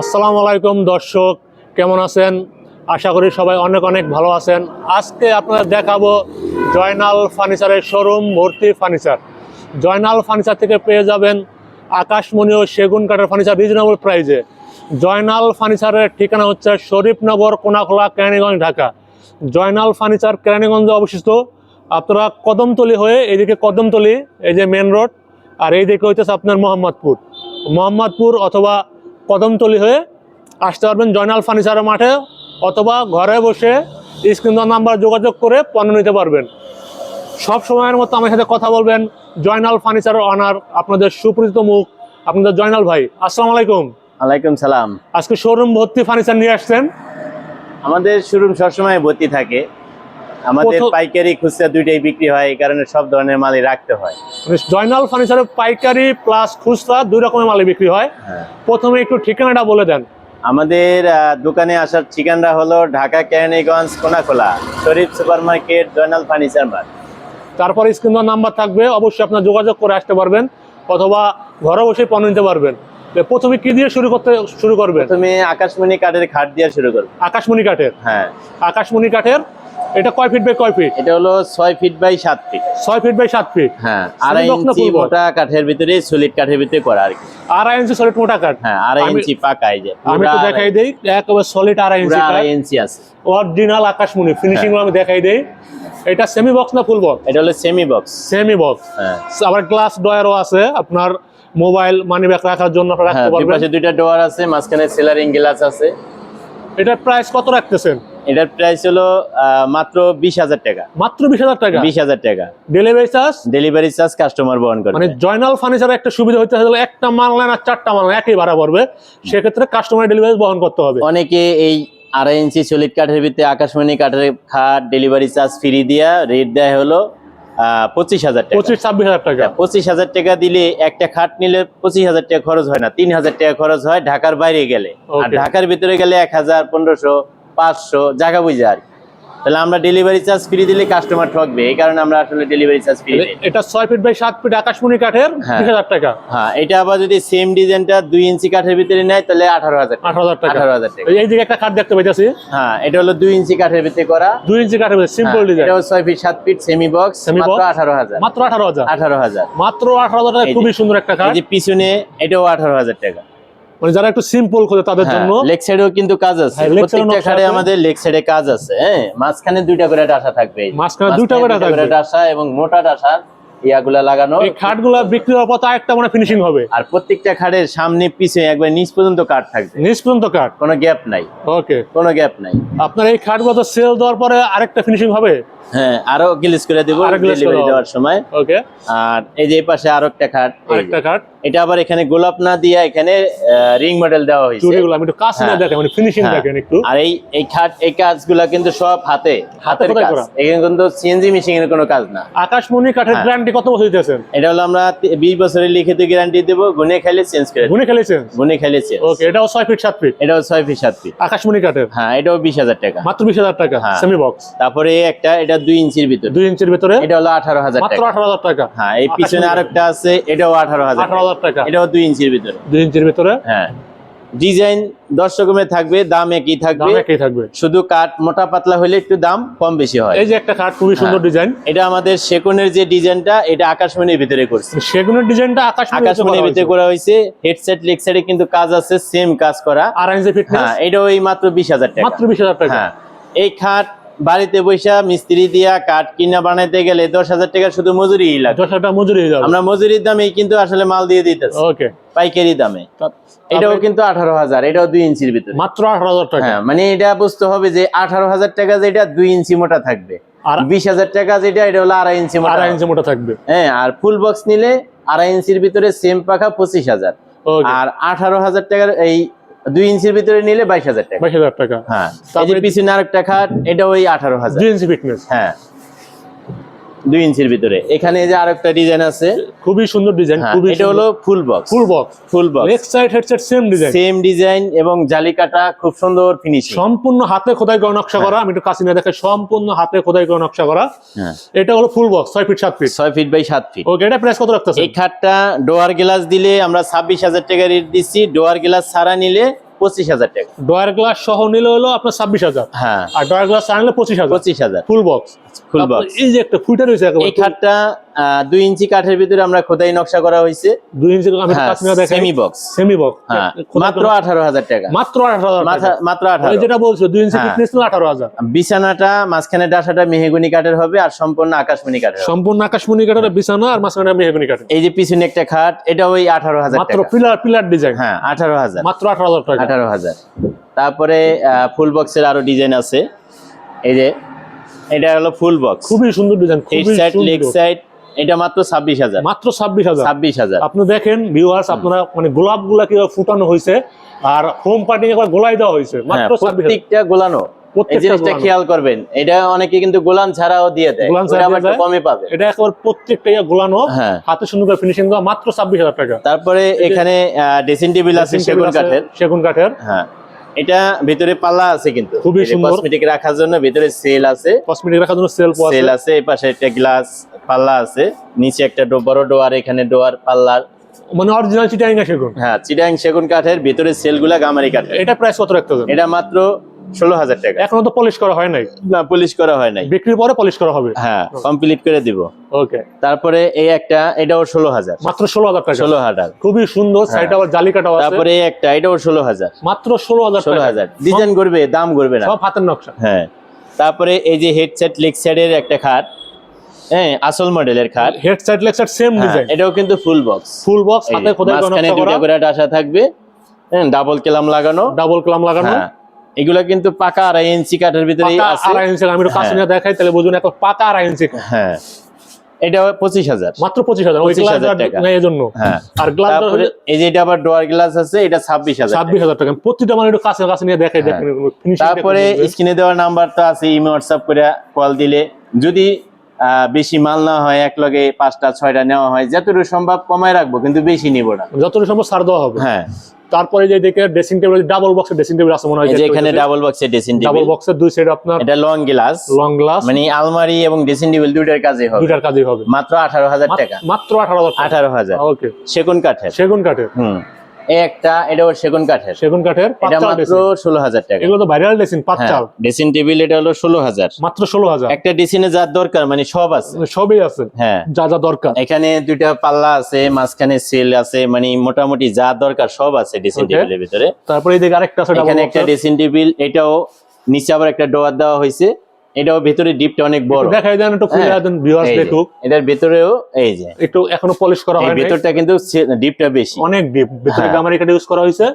আসসালামু আলাইকুম দর্শক, কেমন আছেন? আশা করি সবাই অনেক অনেক ভালো আছেন। আজকে আপনাদের দেখাবো জয়নাল ফার্নিচারের শোরুম, ভর্তি ফার্নিচার। জয়নাল ফার্নিচার থেকে পেয়ে যাবেন আকাশমণি ও সেগুন কাঠের ফার্নিচার রিজনেবল প্রাইজে জয়নাল ফার্নিচারের ঠিকানা হচ্ছে শরীফনগর, কোনাখোলা, কেরানীগঞ্জ, ঢাকা। জয়নাল ফার্নিচার কেরানীগঞ্জে অবস্থিত। আপনারা কদমতলি হয়ে এদিকে কদমতলি, এই যে মেন রোড আর এই দিকে হইতেছে আপনার মোহাম্মদপুর। মোহাম্মদপুর অথবা কদমতলি হয়ে আসতে পারবেন জয়নাল ফার্নিচারের মাঠে অথবা ঘরে বসে স্ক্রিন নাম্বার যোগাযোগ করে পণ্য নিতে পারবেন। সব সময়ের মতো আমার সাথে কথা বলবেন জয়নাল ফার্নিচারের অনার আপনাদের সুপরিচিত মুখ আপনাদের জয়নাল ভাই। আসসালামু আলাইকুম। আলাইকুম সালাম। আজকে শোরুম ভর্তি ফার্নিচার নিয়ে আসছেন। আমাদের শোরুম সবসময় ভর্তি থাকে। আমাদের পাইকারি খুচরা দুইটাই বিক্রি হয় এই কারণে সব ধরনের মালই রাখতে হয়। জয়নাল ফার্নিচারের পাইকারি প্লাস খুচরা দুই রকমের মালই বিক্রি হয়। হ্যাঁ। প্রথমে একটু ঠিকানাটা বলে দেন। আমাদের দোকানে আসার ঠিকানা হলো Dhaka Keraniganj Konakhola Sharif super market Joynal furniture mart. তারপর স্ক্রিন নাম্বার থাকবে অবশ্যই আপনার যোগাযোগ করে আসতে পারবেন অথবা ঘরে বসে পণ্য নিতে পারবেন। প্রথমে কি দিয়ে শুরু করতে শুরু করবেন? প্রথমে আকাশমণি কাঠের খাট দিয়ে শুরু করব। আকাশমণি কাঠের? হ্যাঁ। আকাশমণি কাঠের এটা কয় ফিট বাই কয় ফিট এটা হলো ছয় ফিট বাই সাত ফিট ছয় ফিট বাই সাত ফিট হ্যাঁ আড়াই ইঞ্চি মোটা কাঠের ভিতরে সলিড কাঠের ভিতরে করা আর কি। আড়াই ইঞ্চি সলিড মোটা কাঠ? হ্যাঁ আড়াই ইঞ্চি পাকা এই যে আমি পুরা দেখাই দেই একেবারে সলিড আড়াই ইঞ্চি আড়াই ইঞ্চি আছে। অরিজিনাল আকাশমণি ফিনিশিং আমি দেখাই দেই। এটা সেমি বক্স না ফুল বক্স এটা হলো সেমি বক্স সেমি বক্স হ্যাঁ। আবার গ্লাস ডয়ারও আছে আপনার মোবাইল মানি ব্যাগ রাখার জন্য হ্যাঁ রাখতে পারবেন। পাশে দুইটা ডোয়ার আছে মাঝখানে সেলারিং গ্লাস আছে। এটার প্রাইস কত রাখতেছেন? এটার প্রাইস হলো মাত্র বিশ হাজার টাকা। মাত্র বিশ হাজার টাকা? বিশ হাজার টাকা। Delivery charge delivery charge customer বহন করবে। মানে জয়নাল ফার্নিচারের একটা সুবিধা হচ্ছে হলো একটা মাল আর চারটা মাল একই ভাড়া পড়বে। সেক্ষেত্রে কাস্টমার ডেলিভারি বহন করতে হবে। অনেকে এই আড়াই ইঞ্চি সলিড কাঠের ভিতরে আকাশমণি কাঠের খাট ডেলিভারি চার্জ ফ্রি দিয়া রেট দেয় হলো পঁচিশ হাজার টাকা। পঁচিশ ছাব্বিশ হাজার টাকা। পঁচিশ হাজার টাকা দিলে একটা খাট নিলে পঁচিশ হাজার টাকা খরচ হয় না তিন হাজার টাকা খরচ হয় ঢাকার বাইরে গেলে। আর ঢাকার ভিতরে গেলে এক হাজার পনেরোশো পাঁচশো জায়গা বুঝে আর তাহলে আমরা ডেলিভারি চার্জ ফ্রি দিলে কাস্টমার ঠকবে এই কারণে আমরা আসলে ডেলিভারি চার্জ ফ্রি এটা ছয় ফিট বাই সাত ফিট আকাশমণি কাঠের হ্যাঁ। বিশ হাজার টাকা। হ্যাঁ এটা আবার যদি সেম ডিজাইনটা দুই ইঞ্চি কাঠের ভিতরে নেয় তাহলে আঠারো হাজার আঠারো হাজার টাকা। আঠারো হাজার টাকা। এই- দিকে একটা কাঠ দেখতে পাইতেছি। হ্যাঁ এটা হলো দুই ইঞ্চি কাঠের ভিতরে করা। দুই ইঞ্চি কাঠের ভিতরে সিম্পল ডিজাইন এটা ছয় ফিট সাত ফিট সেমি বক্স মাত্র আঠারো হাজার। মাত্র আঠারো হাজার। আঠারো হাজার। মাত্র আঠারো হাজার টাকা খুবই সুন্দর একটা কাঠ এই যে পিছনে এটাও আঠারো হাজার টাকা। মানে যারা একটু সিম্পল খোঁজে তাদের জন্য লেগ সাইডেও কিন্তু কাজ আছে। হ্যাঁ, প্রত্যেকটা আছে। আমাদের লেগ সাইডে কাজ আছে হ্যাঁ? মাঝখানে দুইটা করে ডাসা থাকবে মাঝখানে দুইটা করে থাকবে। ডাসা এবং মোটা ডাসার ইয়াগুলা লাগানো। এই খাটগুলা বিক্রি হওয়ার পর তা একটা মানে ফিনিশিং হবে। আর প্রত্যেকটা খাটের সামনে পিছে একবার নিচ পর্যন্ত কাঠ থাকবে। নিচ পর্যন্ত কাঠ? কোনো গ্যাপ নাই। ওকে কোনো গ্যাপ নাই। আপনার এই খাটগুলো তো সেল দেওয়ার পরে আরেকটা ফিনিশিং হবে? হ্যাঁ আরও গ্লিস করে দেবো ডেলিভারি দেওয়ার সময়। ওকে আর এই যে পাশে আরও একটা খাট আরেকটা খাট। এটা আবার এখানে গোলাপ না দিয়ে এখানে রিং মডেল দেওয়া হয়েছে। চুড়িগুলো আমি একটু কাজ নিয়ে হ্যাঁ। দেখেন মানে ফিনিশিং হ্যাঁ। দেখেন একটু। আর এই এই খাট এই কাজগুলা কিন্তু সব হাতে হাতের কাজ। এখানে কিন্তু সিএনজি মেশিন এর কোনো কাজ না। আকাশমণি কাঠের। গ্যারান্টি কত বছর দিতেছেন? এটা হলো আমরা তি- বিশ বছরের লিখিত গ্যারান্টি দেবো গুনে খাইলে চেঞ্জ করে। গুনে খেলেছেন গুনে খাইলে চেঞ্জ ওকে এটাও ছয় ফিট সাত ফিট এটাও ছয় ফিট সাত ফিট আকাশমণি কাঠের? হ্যাঁ এটাও বিশ হাজার টাকা। মাত্র বিশ হাজার টাকা। সেমি বক্স তারপরে একটা এটা দুই ইঞ্চির ভিতর। দুই ইঞ্চির ভিতরে? এটা হলো আঠারো হাজার মাত্র আঠারো হাজার টাকা। হ্যাঁ এই পিছনে আরেকটা আছে এটাও আঠারো হাজার আঠারো হাজার টাকা। এটাও দুই ইঞ্চির ভিতরে। দুই ইঞ্চির ভিতরে? হ্যাঁ। ডিজাইন দশ রকমের থাকবে দাম একই থাকবে। একই থাকবে। শুধু কাঠ মোটা পাতলা হলে একটু দাম কম বেশি হয়। এই যে একটা খাট খুবই সুন্দর হ্যাঁ। ডিজাইন। এটা আমাদের সেকনের যে ডিজাইনটা এটা আকাশমণির ভিতরে করছে। সেগুনের ডিজাইনটা আকাশমণি আকাশমণির ভিতরে করা হয়েছে। হেডসেট লেগ সাইডে কিন্তু কাজ আছে সেম কাজ করা। ইঞ্চি ফিটনেস হ্যাঁ এটাও এই মাত্র বিশ হাজার টাকা। মাত্র বিশ হাজার টাকা। হ্যাঁ। এই খাট বাড়িতে বৈশা মিস্ত্রি দিয়া কাঠ কিনা বানাইতে গেলে দশ হাজার টাকা শুধু মজুরি লাগে। দশ হাজার মজুরি আমরা মজুরির দামে কিন্তু আসলে মাল দিয়ে দিতেছি। ওকে পাইকারি দামে। এটাও কিন্তু আঠারো হাজার এটাও দুই ইঞ্চির ভিতরে। মাত্র আঠারো হাজার টাকা। হ্যাঁ মানে এটা বুঝতে হবে যে আঠারো হাজার টাকা যেটা দুই ইঞ্চি মোটা থাকবে। আর বিশ হাজার টাকা যেটা এটা হলো আড়াই ইঞ্চি মোটা। আড়াই ইঞ্চি মোটা থাকবে। হ্যাঁ আর ফুল বক্স নিলে আড়াই ইঞ্চির ভিতরে সেম পাখা পঁচিশ হাজার। আর আঠারো হাজার টাকার এই দুই ইঞ্চির ভিতরে নিলে বাইশ হাজার টাকা। বাইশ হাজার টাকা। হ্যাঁ। তারপরে- পিছনে আরেকটা খাট এটা ওই আঠারো হাজার। দুই ইঞ্চি ফিটনেস হ্যাঁ। দুই ইঞ্চির ভিতরে। এখানে যে আরেকটা ডিজাইন আছে। খুবই সুন্দর ডিজাইন হ্যাঁ, খুবই এটা হলো full box full box full box leg side headset same design same design এবং জালিকাটা খুব সুন্দর ফিনিশ সম্পূর্ণ হাতে খোদাই করে নকশা করা। আমি একটু কাছে নিয়ে দেখে সম্পূর্ণ হাতে খোদাই করে নকশা করা। হ্যাঁ। এটা হলো ফুল বক্স ছয় ফিট সাত ফিট ছয় ফিট বাই সাত ফিট ওকে এটা প্রাইস কত রাখতেছে এই খাটটা ডোয়ার গ্লাস দিলে আমরা ছাব্বিশ হাজার টাকা রেট দিচ্ছি। ডোয়ার গ্লাস ছাড়া নিলে পঁচিশ হাজার টাকা। ডয়ার গ্লাস সহ নিলে হলো আপনার ছাব্বিশ হাজার। হ্যাঁ। আর ডয়ার গ্লাস আনলে পঁচিশ হাজার। পঁচিশ হাজার। ফুল বক্স ফুল বক্স এই যে একটা ফুটা রয়েছে একেবারে এই খাটটা আহ, দুই ইঞ্চি কাঠের ভিতরে আমরা খোদাই নকশা করা হয়েছে। দুই ইঞ্চি আমি হ্যাঁ দেখাই। সেমি বক্স সেমি বক্স হ্যাঁ মাত্র আঠারো হাজার টাকা। মাত্র আঠারো হাজার মাথা টাকা। মাত্র ওই আঠারো যেটা বলছো দুই ইঞ্চি হ্যাঁ। ফিটনেস আঠারো হাজার। বিছানাটা মাঝখানে ডাসাটা মেহগুনি কাঠের হবে আর সম্পূর্ণ আকাশমণি কাঠের। সম্পূর্ণ আকাশমণি কাঠের বিছানা আর মাঝখানে মেহগুনি কাঠের। এই যে পিছনে একটা খাট এটা ওই আঠারো হাজার মাত্র টাকা। পিলার পিলার ডিজাইন হ্যাঁ আঠারো হাজার। মাত্র আঠারো হাজার টাকা। আঠারো হাজার। তারপরে ফুল বক্সের আরও ডিজাইন আছে। এই যে এটা হলো ফুল বক্স খুবই সুন্দর ডিজাইন খুবই সাইড লেগ সাইড এটা মাত্র ছাব্বিশ হাজার। মাত্র ছাব্বিশ হাজার। ছাব্বিশ হাজার। আপনি দেখেন ভিউয়ার্স আপনারা মানে গোলাপগুলা কীভাবে ফুটানো হয়েছে আর হোম পার্টি একবার গোলাই দেওয়া হয়েছে হ্যাঁ মাত্র ছাব্বিশ প্রত্যেকটা গোলানো। এই প্রত্যেকটা জিনিসটা খেয়াল করবেন এটা অনেকে কিন্তু গোলান ছাড়াও দিয়ে দেয় গোলান ছাড়া আবার দিয়ে একটু দেয়। কমে পাবে। এটা একেবারে প্রত্যেকটা ইয়া গোলানো হ্যাঁ। হাতে সুন্দর করে ফিনিশিং দেওয়া মাত্র ছাব্বিশ হাজার টাকা। তারপরে এখানে ড্রেসিং টেবিল আছে সেগুন কাঠের। সেগুন কাঠের। হ্যাঁ। এটা ভিতরে পাল্লা আছে কিন্তু। খুবই সুন্দর। কসমেটিক রাখার জন্য ভিতরে সেল আছে। কসমেটিক রাখার জন্য সেল আছে। সেল আছে এই পাশে একটা গ্লাস পাল্লা আছে। নিচে একটা বড় ডোয়ার এখানে ডোয়ার পাল্লার। মানে অরিজিনাল চিটাং সেগুন? হ্যাঁ চিটাং সেগুন কাঠের ভিতরে সেলগুলা গামারি কাঠের। এটা প্রাইস কত রাখতে এটা মাত্র ষোলো হাজার টাকা। এখনও তো পলিশ করা হয় নাই? না পলিশ করা হয় নাই। বিক্রির পরে পলিশ করা হবে? হ্যাঁ কমপ্লিট করে দিব। ওকে তারপরে এই একটা এটাও ষোলো হাজার। মাত্র ষোলো হাজার টাকা। ষোলো হাজার। খুবই সুন্দর সাইড আবার জালি কাটাও তারপরে এই একটা এটাও ষোলো হাজার। মাত্র ষোলো হাজার ষোলো হাজার। ডিজাইন করবে দাম করবে না। সব হাতের নকশা। হ্যাঁ। তারপরে এই যে হেডসেট লেগ সাইডের একটা খাট। হ্যাঁ আসল মডেলের খাট। Head side leg side same হ্যাঁ, ডিজাইন এটাও কিন্তু ফুল বক্স ফুল বক্স হাতে খোদাই করা দুটা করে। ডাসা থাকবে। হ্যাঁ ডাবল কেলাম লাগানো। ডাবল ক্লাম লাগানো। হ্যাঁ। এগুলা কিন্তু পাকা আড়াই ইঞ্চি কাঠের ভিতরে আড়াই ইঞ্চি আমি কাছে হ্যাঁ। নিয়ে দেখাই তাহলে বুঝুন এখন পাকা আড়াই ইঞ্চি। হ্যাঁ। এটা পঁচিশ হাজার। মাত্র পঁচিশ হাজার ওই 25,000 টাকা। এই জন্য হ্যাঁ। আর গ্লাস এই যে এটা আবার ডোয়ার গ্লাস আছে এটা ছাব্বিশ হাজার ছাব্বিশ হাজার টাকা। প্রতিটা মানে একটু কাছে কাছে নিয়ে দেখাই হ্যাঁ। দেখেন তারপরে স্ক্রিনে দেওয়ার নাম্বার তো আছে ইমো হোয়াটসঅ্যাপ করে কল দিলে। যদি বেশি মাল না হয় এক লগে পাঁচটা ছয়টা নেওয়া হয় যতটুকু সম্ভব কমায় রাখব কিন্তু বেশি নিব না। যতটুকু সম্ভব ছাড় দেওয়া হবে। হ্যাঁ। তারপরে যে দেখে ড্রেসিং টেবিল ডাবল বক্সের ড্রেসিং টেবিল আছে মনে হয় যে এখানে ডাবল বক্সের ড্রেসিং টেবিল ডাবল বক্সের দুই সাইড আপনার এটা লং গ্লাস লং গ্লাস মানে আলমারি এবং ড্রেসিং টেবিল দুইটার কাজে হবে। দুইটার কাজে হবে। মাত্র আঠারো হাজার টাকা। মাত্র আঠারো হাজার টাকা। আঠারো হাজার। ওকে সেগুন কাঠের। সেগুন কাঠের। হুম। একটা এটাও সেগুন কাঠের। সেগুন কাঠের এটা মাত্র ষোলো হাজার টাকা। এগুলো তো ভাইরাল ড্রেসিং পাঁচচাল ড্রেসিং টেবিল এটা হলো ষোলো হাজার। মাত্র ষোলো হাজার। একটা ড্রেসিনে যার দরকার মানে সব আছে। সবই আছে। হ্যাঁ। যা যা দরকার। এখানে দুইটা পাল্লা আছে মাঝখানে সেল আছে মানে মোটামুটি যা দরকার সব আছে Okay. টেবিলের ভিতরে। তারপরে এই দিকে আরেকটা আছে এখানে একটা ড্রেসিং টেবিল এটাও নিচে আবার একটা ডোয়ার দেওয়া হয়েছে। এটাও ভিতরে ডিপটা অনেক বড়। দেখাই দেন একটু খুলে হ্যাঁ, দেন ভিউয়ার্স দেখো দেখুক। এটার ভিতরেও এই যে। একটু এখনও পলিশ করা হয়নি। ভিতরটা কিন্তু ডিপটা বেশি। অনেক ডিপ ভিতরে। গামারি কাটা ইউজ করা হয়েছে।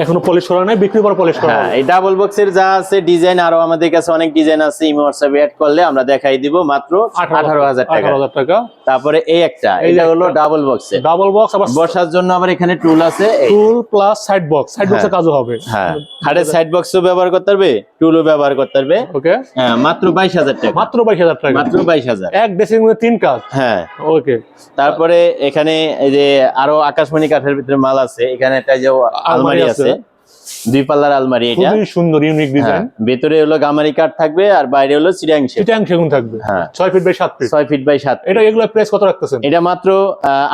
এখনও পলিশ করা নাই বিক্রি পর পলিশ করা হ্যাঁ এই ডাবল বক্সের যা আছে ডিজাইন আরও আমাদের কাছে অনেক ডিজাইন আছে ইমো অ্যাড করলে আমরা দেখাই দিব মাত্র আঠারো হাজার টাকা। আঠারো হাজার টাকা। তারপরে এই একটা এটা হলো ডাবল ডাবল বক্স আবার বসার জন্য আবার এখানে টুল আছে stool plus side box side বক্সের কাজও হবে। হ্যাঁ। খাটের সাইড বক্সও ব্যবহার করতে পারবে টুলও ব্যবহার করতে পারবে। ওকে। হ্যাঁ মাত্র বাইশ হাজার টাকা। মাত্র বাইশ হাজার টাকা। মাত্র বাইশ হাজার। এক ড্রেসিং মধ্যে তিন কাজ। হ্যাঁ। ওকে। তারপরে এখানে এই যে আরও আকাশমণি কাঠের ভিতরে মাল আছে এখানে একটা যে আলমারি আছে। দুই পাল্লার আলমারি এটা। খুবই সুন্দর ইউনিক ডিজাইন ভেতরে হলো গামারি কাঠ থাকবে আর বাইরে হলো শেড চিটাং সেগুন থাকবে। হ্যাঁ। ছয় ফিট বাই সাত ফিট ছয় ফিট বাই সাত এটা এগুলো প্রাইস কত রাখতেছেন? এটা মাত্র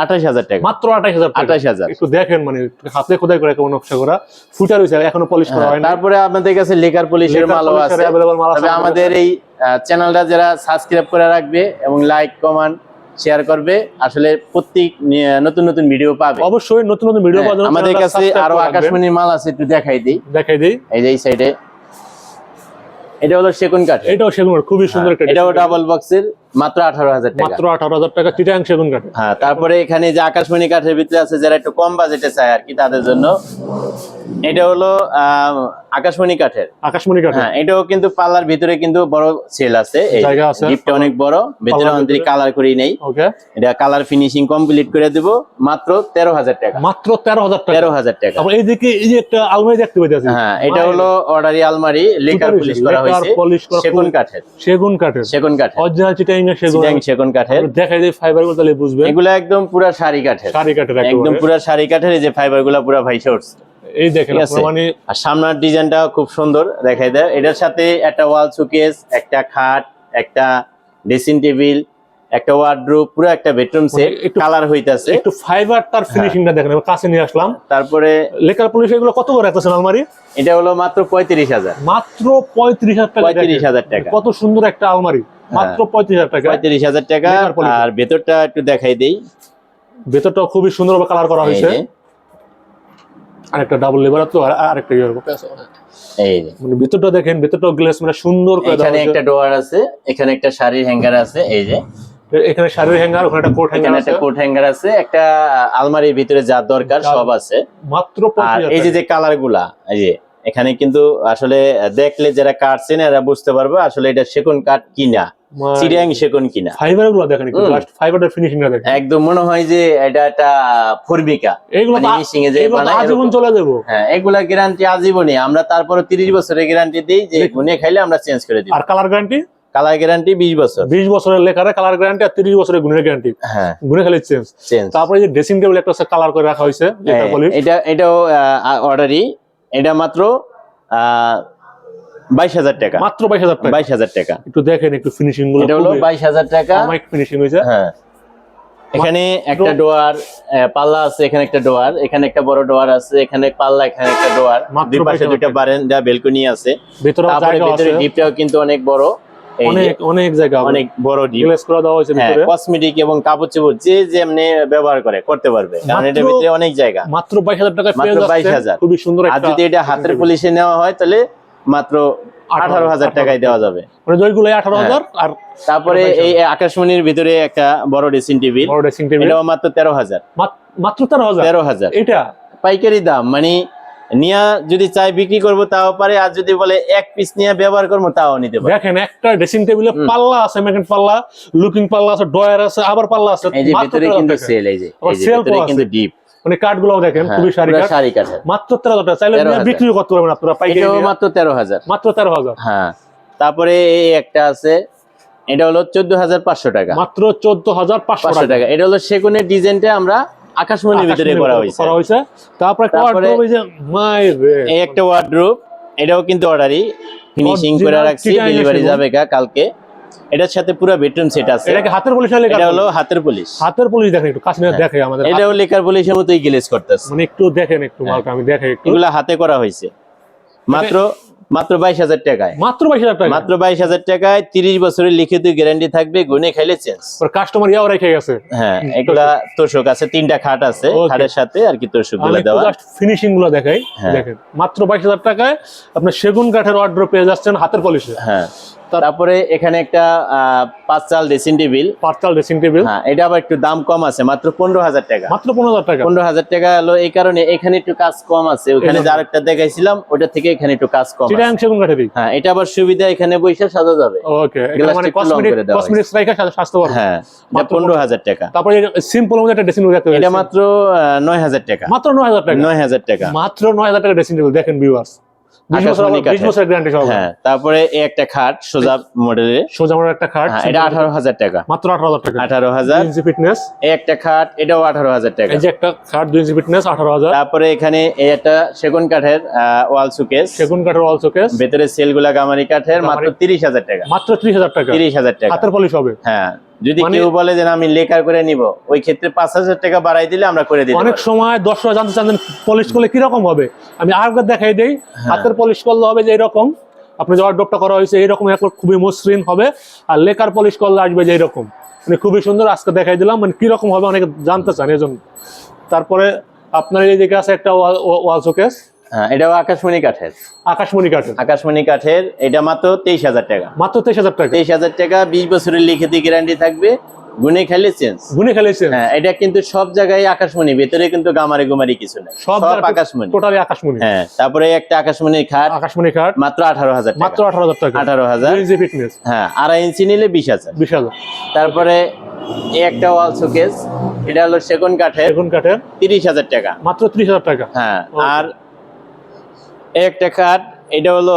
আঠাশ হাজার টাকা। মাত্র আঠাশ হাজার টাকা। আঠাশ হাজার। একটু দেখেন মানে হাতে খোদাই করে কেমন নকশা করা। ফুটার হয়েছে এখনও পলিশ করা হ্যাঁ, হয় না তারপরে আমাদের কাছে লেকার পলিশের মালও আছে। তবে আমাদের এই চ্যানেলটা যারা সাবস্ক্রাইব করে রাখবে এবং লাইক কমেন্ট শেয়ার করবে আসলে প্রত্যেক নতুন নতুন ভিডিও পাবে। অবশ্যই নতুন নতুন ভিডিও পাবে আমাদের কাছে আরও আকাশমণির মাল আছে একটু দেখাই দিই। দেখাই দিই। এই যে এই সাইডে এটা হলো সেগুন কাঠ। এটাও সেগুন খুবই সুন্দর কাঠ এটাও ডাবল বক্সের মাত্র আঠারো হাজার টাকা। মাত্র আঠারো হাজার টাকা চিটাং সেগুন কাঠে হ্যাঁ তারপরে এখানে যে আকাশমণি কাঠের ভিতরে আছে যারা একটু কম বাজেটে চায় আর কি তাদের জন্য এটা হলো আকাশমণি কাঠের। আকাশমণি কাঠে হ্যাঁ এটাও কিন্তু পাল্লার ভিতরে কিন্তু বড় সেল আছে। এই জায়গা আছে। ডিপটা অনেক বড়। ভিতরে। অন্তরি কালার করেই নেই। ওকে। এটা কালার ফিনিশিং কমপ্লিট করে দেব মাত্র তেরো হাজার টাকা। মাত্র তেরো হাজার টাকা। তেরো হাজার টাকা। তারপর এইদিকে এই যে একটা আলমারি দেখতে পাইতেছি। হ্যাঁ এটা হলো অর্ডারি আলমারি লেকার পুলিশ করা হয়েছে। সেগুন কাঠের। সেগুন কাঠের। সেগুন কাঠের। অরিজিনাল চিটাং এর সেগুন। চিটাং সেগুন কাঠের। দেখাই দিই ফাইবারগুলো তাহলে বুঝবেন। এগুলো একদম পুরা শাড়ি কাঠের। শাড়ি কাঠের একদম একেবারে শাড়ি কাঠের এই যে ফাইবারগুলা পুরা ভাইসা উঠছে এই দেখেন ঠিক আছে। আপনার মানে আর সামনের ডিজাইনটা খুব সুন্দর দেখাই দেয়। এটার সাথে একটা ওয়াল শোকেস একটা খাট একটা ড্রেসিং টেবিল একটা ওয়ার্ডরোব পুরো একটা বেডরুম সেট একটু- কালার হইতাছে। একটু ফাইবার তার ফিনিশিংটা দেখেন এবার কাছে নিয়ে আসলাম। তারপরে লেকার পলিশ এগুলো কত করে রাখতেছেন আলমারি? এটা হলো মাত্র পঁয়ত্রিশ হাজার। মাত্র পঁয়ত্রিশ হাজার টাকা পঁয়ত্রিশ দেখেন। হাজার টাকা। কত সুন্দর একটা আলমারি। মাত্র পঁয়ত্রিশ হাজার টাকা। পঁয়ত্রিশ হাজার টাকা। আর ভেতরটা একটু দেখাই দেই। ভেতরটা খুবই সুন্দরভাবে কালার করা হয়েছে। যে, একটা ডাবল লেবার তো আরেকটা ইয়ে এই মানে ভেতরটা দেখেন গ্লেস মানে সুন্দর করে এখানে একটা ডোয়ার আছে এখানে একটা শাড়ির হ্যাঙ্গার আছে এই যে। এখানে শাড়ির হ্যাঙ্গার ওখানে একটা কোট আছে। কোট হ্যাঙ্গার আছে একটা আলমারির ভিতরে যা দরকার সব আছে। মাত্র আর এই যে যে কালারগুলা এই যে। এখানে কিন্তু আসলে দেখলে যারা কাটছেন এরা বুঝতে পারবে আসলে এটা সেগুন কাঠ কিনা চিরিয়াং সেগুন কিনা। ফাইবারগুলো দেখেন হুম। জাস্ট ফাইবারের দেখেন। একদম মনে হয় যে এটা একটা ফর্মিকা এইগুলো মানে তো mixing এ যে এগুলো আজীবন চলে যাব। হ্যাঁ এগুলা গ্যারান্টি আজীবনই। আমরা তারপরে তিরিশ বছরের গ্যারান্টি দিই যে গুনে খাইলে আমরা চেঞ্জ করে দিই আর কালার গ্যারান্টি কালার গ্যারান্টি বিশ বছর। বিশ বছরের লেখারে কালার গ্যারান্টি আর তিরিশ বছরের গুণের গ্যারান্টি হ্যাঁ। গুণে খালি চেঞ্জ তারপরে যে ড্রেসিং টেবিল একটা কালার করে রাখা হয়েছে লেখার এটা এটাও অর্ডারই এটা মাত্র বাইশ হাজার টাকা। মাত্র বাইশ হাজার টাকা। বাইশ হাজার টাকা। একটু দেখেন একটু ফিনিশিংগুলো এটা হলো বাইশ হাজার টাকা। ফিনিশিং হয়েছে। হ্যাঁ। এখানে একটা ডোয়ার পাল্লা আছে এখানে একটা ডোয়ার এখানে একটা বড় ডোয়ার আছে এখানে পাল্লা এখানে একটা ডোয়ার। দুই পাশে 22,000 দুইটা বারান্দা বেলকনি আছে। ভেতরে তারপরে ভিতরে ডিপটাও কিন্তু অনেক বড়। অনেক অনেক জায়গা অনেক বড় ডিপ গ্লেস করে দেওয়া হয়েছে হ্যাঁ ভিতরে। কসমেটিক এবং কাপড় চোপড় যে যেমনি ব্যবহার করে করতে পারবে। কারণ এটার ভিতরে অনেক জায়গা। মাত্র বাইশ হাজার টাকা পেয়ে মাত্র 22,000 খুবই সুন্দর আর যদি এটা হাতের পুলিশে নেওয়া হয় তাহলে মাত্র আঠারো হাজার টাকায় দেওয়া যাবে। মানে আঠারো হাজার আর তারপরে এই আকাশমণির ভিতরে একটা বড় ড্রেসিং টেবিল বড় ড্রেসিং টেবিল এটাও মাত্র তেরো হাজার। মাত্র তেরো হাজার? তেরো হাজার। এটা? পাইকারি দাম মানে নিয়া যদি চাই বিক্রি করব তাও পারে। আর যদি বলে এক পিস নিয়ে ব্যবহার করব তাও নিতে পারে। দেখেন একটা ড্রেসিং টেবিলে। পাল্লা আছে ম্যাগনেট পাল্লা লুকিং পাল্লা আছে ডয়ার আছে আবার পাল্লা আছে। এই যে ভিতরে কিন্তু সেল এই যে এই ভিতরে কিন্তু ডিপ মানে কাঠগুলো দেখেন হ্যাঁ, খুবই সারি কাঠ। শাড়ি কাঠের। মাত্র তেরো হাজার টাকা। চাইলে 13,000 বিক্রিও করতে পারবেন আপনারা পাইকারি এটাও মাত্র তেরো হাজার। মাত্র তেরো হাজার। হ্যাঁ তারপরে এই একটা আছে এটা হলো চোদ্দ হাজার পাঁচশো টাকা। মাত্র চোদ্দ হাজার পাঁচশো পাঁচশো টাকা। টাকা। এটা হলো সেগুনের ডিজাইনটা আমরা আকাশমণির ভিতরে করা হয়েছে। করা হয়েছে। তারপরে এই যে মাই রে এই একটা ওয়ার্ডরোব এটাও কিন্তু অর্ডারই ফিনিশিং করে রাখছি ডেলিভারি যাবে কালকে। এটার সাথে পুরো বেডরুম সেট আছে। হাতের পুলিশ এটা হলো হাতের পুলিশ হাতের পুলিশ দেখেন একটু কাছে হ্যাঁ। দেখে আমাদের। এটাও লেকার পুলিশের মতোই গ্লেজ করতেছে। মানে একটু দেখেন একটু হ্যাঁ। মালটা আমি দেখে একটু। এগুলা হাতে করা হয়েছে। মাত্র মাত্র বাইশ হাজার টাকায়। মাত্র বাইশ হাজার টাকা মাত্র বাইশ হাজার টাকায় তিরিশ বছরের লিখিত গ্যারান্টি থাকবে গুনে খাইলে চেঞ্জ কাস্টমার ইয়াও রেখে গেছে। হ্যাঁ এগুলা তোষক আছে তিনটা খাট আছে খাটের সাথে আর কি তোষকগুলো দেওয়া। ফিনিশিংগুলো দেখাই। হ্যাঁ। দেখেন মাত্র বাইশ হাজার টাকায় আপনার সেগুন কাঠের অর্ডার পেয়ে যাচ্ছেন হাতের পলিশে হ্যাঁ। তারপরে এখানে একটা পাঁচ চাল ড্রেসিং টেবিল পার্টাল ড্রেসিং টেবিল হ্যাঁ এটা আবার একটু দাম কম আছে মাত্র পনেরো হাজার টাকা। মাত্র পনেরো হাজার টাকা। পনেরো হাজার টাকা হলো এই কারণে এখানে একটু কাজ কম আছে। ওখানে এই যে আরেকটা দেখাইছিলাম ওটা থেকে এখানে একটু কাজ কম হ্যাঁ এটা আবার সুবিধা এখানে বসে সাজা যাবে। ওকে মানে একটু হ্যাঁ মাত্র পনেরো হাজার টাকা। তারপরে সিম্পল মধ্যে একটা ড্রেসিং টেবিল এটা মাত্র নয় হাজার টাকা। মাত্র নয় হাজার টাকা। নয় হাজার টাকা। মাত্র নয় হাজার টাকা ড্রেসিং টেবিল দেখেন ভিউয়ার্স হ্যাঁ তারপরে একটা খাট সোজা মডেলের সোজা আমার একটা খাট হ্যাঁ, এটা আঠারো হাজার টাকা। মাত্র আঠারো হাজার টাকা। আঠারো হাজার। ইঞ্চি ফিটনেস একটা খাট এটাও আঠারো হাজার টাকা। এই যে একটা খাট দুই ইঞ্চি ফিটনেস আঠারো হাজার। তারপরে এখানে একটা সেগুন কাঠের ওয়াল সুকেস সেগুন কাঠের অল শোকেস ভেতরে সেলগুলা গামারি কাঠের মাত্র তিরিশ হাজার টাকা। মাত্র ত্রিশ হাজার টাকা। তিরিশ হাজার টাকা। হাতের পলিশ হবে। হ্যাঁ। যদি মানে- কেউ বলে যে আমি লেকার করে নিব ওই ক্ষেত্রে পাঁচ হাজার টাকা বাড়াই দিলে আমরা করে দিই অনেক সময় দশ দর্শকরা জানতে চান পলিশ করলে কীরকম হবে? আমি আরেকবার দেখাই দিই হ্যাঁ। হাতের পলিশ করলে হবে যে এরকম। আপনি যে অর্ডারটা করা হয়েছে এইরকম একবার খুবই মসৃণ হবে। আর লেকার পলিশ করলে আসবে যে এরকম। মানে খুবই সুন্দর আজকে দেখাই দিলাম। মানে কীরকম হবে অনেকে জানতে চান এই জন্য তারপরে আপনার এই দিকে আছে একটা ওয়াল শোকেস হ্যাঁ এটাও আকাশমণি কাঠের। আকাশমণি কাঠের। আকাশমণি কাঠের এটা মাত্র তেইশ হাজার টাকা। মাত্র তেইশ হাজার টাকা। তেইশ হাজার টাকা বিশ বছরের লিখিত গ্যারান্টি থাকবে গুনে খাইলে চেঞ্জ গুনে খেলেছে হ্যাঁ এটা কিন্তু সব জায়গায় আকাশমণি ভেতরে কিন্তু গামারি গুমারি কিছু সব আকাশমণি। টোটালি আকাশমণি। হ্যাঁ তারপরে একটা আকাশমণির খাট আকাশমণি মাত্র মাত্র টাকা। আঠারো হাজার। টাকা ইঞ্চি ফিটনেস হ্যাঁ আড়াই ইঞ্চি নিলে বিশ হাজার। বিশ তারপরে এই একটা ওয়াল শোকেস এটা হলো সেগুন কাঠের। সেগুন কাঠের। তিরিশ হাজার টাকা। মাত্র ত্রিশ হাজার টাকা। হ্যাঁ আর একটা কাঠ এটা হলো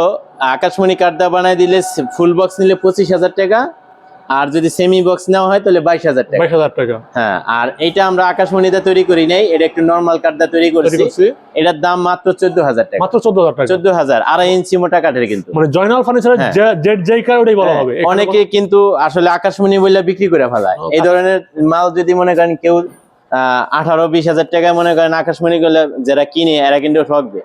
আকাশমণি কাঠ দা বানাই দিলে ফুল বক্স নিলে পঁচিশ হাজার টাকা আর যদি সেমি বক্স নেওয়া হয় তাহলে বাইশ হাজার টাকা। বাইশ হাজার টাকা। হ্যাঁ আর এটা আমরা আকাশমণিতে তৈরি করি নাই এটা একটু নর্মাল কাঠটা তৈরি করেছি। এটার দাম মাত্র চোদ্দ হাজার টাকা। মাত্র চোদ্দ হাজার টাকা। চোদ্দ হাজার আড়াই ইঞ্চি মোটা কাঠের কিন্তু। মানে জয়নাল ফার্নিচারের। জেড কার ওটাই বলা হ্যাঁ, হবে অনেকে কিন্তু আসলে আকাশমণি বলে বিক্রি করে ফেলায়। এই ধরনের মাল যদি মনে করেন কেউ আঠারো বিশ হাজার টাকায় মনে করেন আকাশমণি গুলো যারা কিনে এরা কিন্তু ঠকবে।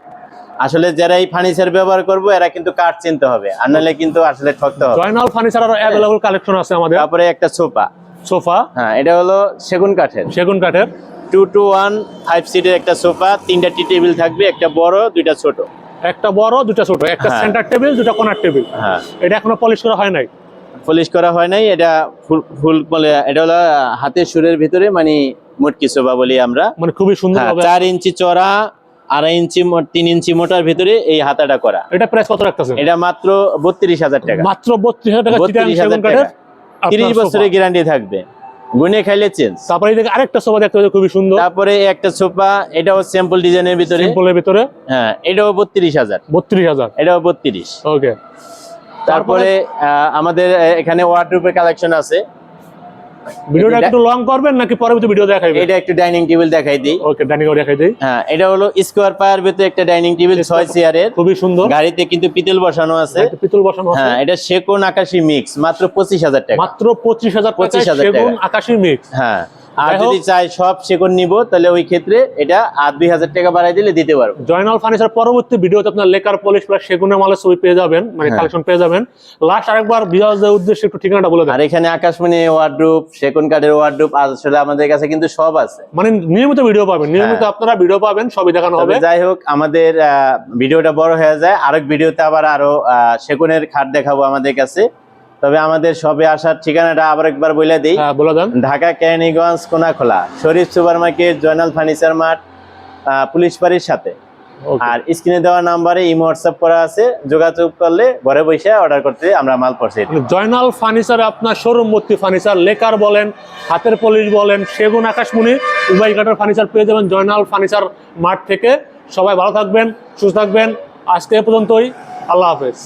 আসলে যারা এই ফার্নিচার ব্যবহার করব এরা কিন্তু কাঠ চিনতে হবে। আর নাহলে কিন্তু আসলে ঠকতে হবে। জয়নাল ফার্নিচার আরও অ্যাভেলেবল কালেকশন আছে আমাদের। তারপরে একটা সোফা। সোফা। হ্যাঁ এটা হলো সেগুন কাঠের। সেগুন কাঠের। টু টু ওয়ান ফাইভ সিটের একটা সোফা তিনটা টি টেবিল থাকবে একটা বড় দুইটা ছোট। একটা বড় দুটা ছোট একটা। সেন্টার টেবিল দুটা কর্নার টেবিল হ্যাঁ। এটা এখনও পলিশ করা হয় নাই? পলিশ করা হয় নাই এটা ফুল ফুল বলে এটা হলো হাতের সুরের ভিতরে মানে মোটকি সোফা বলি আমরা। মানে খুবই সুন্দর হ্যাঁ, হবে চার ইঞ্চি চড়া আড়াই ইঞ্চি তিন ইঞ্চি মোটার ভিতরে এই হাতাটা করা। এটা প্রাইস কত রাখতেছেন? এটা মাত্র বত্রিশ হাজার টাকা। মাত্র বত্রিশ হাজার টাকা চিটাং 32,000 টাকা। তিরিশ বছরের গ্যারান্টি থাকবে। গুনে খাইলে চেঞ্জ। তারপরে এদিকে আরেকটা সোফা দেখতে পাচ্ছি খুবই সুন্দর। তারপরে একটা সোফা এটাও স্যাম্পল ডিজাইনের ভিতরে। সিম্পলের ভিতরে? হ্যাঁ এটাও বত্রিশ হাজার। বত্রিশ হাজার। এটাও বত্রিশ। ওকে তারপরে আমাদের এখানে ওয়ার্ডরোবের কালেকশন আছে। ভিডিওটা একটু লং করবেন নাকি পরবর্তী ভিডিও দেখাবেন এটা একটু ডাইনিং টেবিল দেখাই দিই। ওকে ডাইনিং দেখাই দিই। হ্যাঁ এটা হলো স্কোয়ার পায়ার ভিতরে একটা ডাইনিং টেবিল ছয় চেয়ারের খুবই সুন্দর। গাড়িতে কিন্তু পিতল বসানো আছে। পিতল বসানো আছে। হ্যাঁ এটা সেকোন আকাশি মিক্স মাত্র পঁচিশ হাজার টাকা। মাত্র পঁচিশ হাজার 25,000 টাকা। সেগুন আকাশি মিক্স হ্যাঁ। আর যদি চাই সব সেকোন নিব তাহলে ওই ক্ষেত্রে এটা আর দুই হাজার টাকা বাড়াই দিলে দিতে পারব। জয়নাল ফার্নিচার পরবর্তী ভিডিওতে আপনার লেকার পলিশ প্লাস সেগুনের মালের ছবি পেয়ে যাবেন মানে হ্যাঁ। কালেকশন পেয়ে যাবেন। লাস্ট আরেকবার উদ্দেশ্যে একটু ঠিকানাটা বলে দেন। আর এখানে আকাশমণি সেকোন কাঠের ওয়ার্ডরোব আসলে আমাদের কাছে কিন্তু সব আছে। মানে নিয়মিত ভিডিও পাবেন নিয়মিত আপনারা ভিডিও পাবেন সবই দেখানো হ্যাঁ। হবে। যাই হোক আমাদের আহ, ভিডিওটা বড় হয়ে যায়। আরেক ভিডিওতে আবার আরও আহ, সেকোনের খাট দেখাবো আমাদের কাছে। তবে আমাদের সবে আসার ঠিকানাটা আবার একবার বলে দিই। হ্যাঁ Dhaka Keraniganj Konakhola Sharif super market Joynal furniture mart ah, police বাড়ির সাথে। আর স্ক্রিনে দেওয়া নাম্বারে ইমো হোয়াটসঅ্যাপ করা আছে যোগাযোগ করলে ঘরে বসে অর্ডার করতে আমরা মাল মানে জয়নাল ফার্নিচার আপনার শোরুম ফার্নিচার লেকার বলেন হাতের পলিশ বলেন সেগুন আকাশমণি উভয় কাঠের ফার্নিচার পেয়ে যাবেন জয়নাল ফার্নিচার মাঠ থেকে। সবাই ভালো থাকবেন সুস্থ থাকবেন। আজকে পর্যন্তই। আল্লাহ হাফেজ।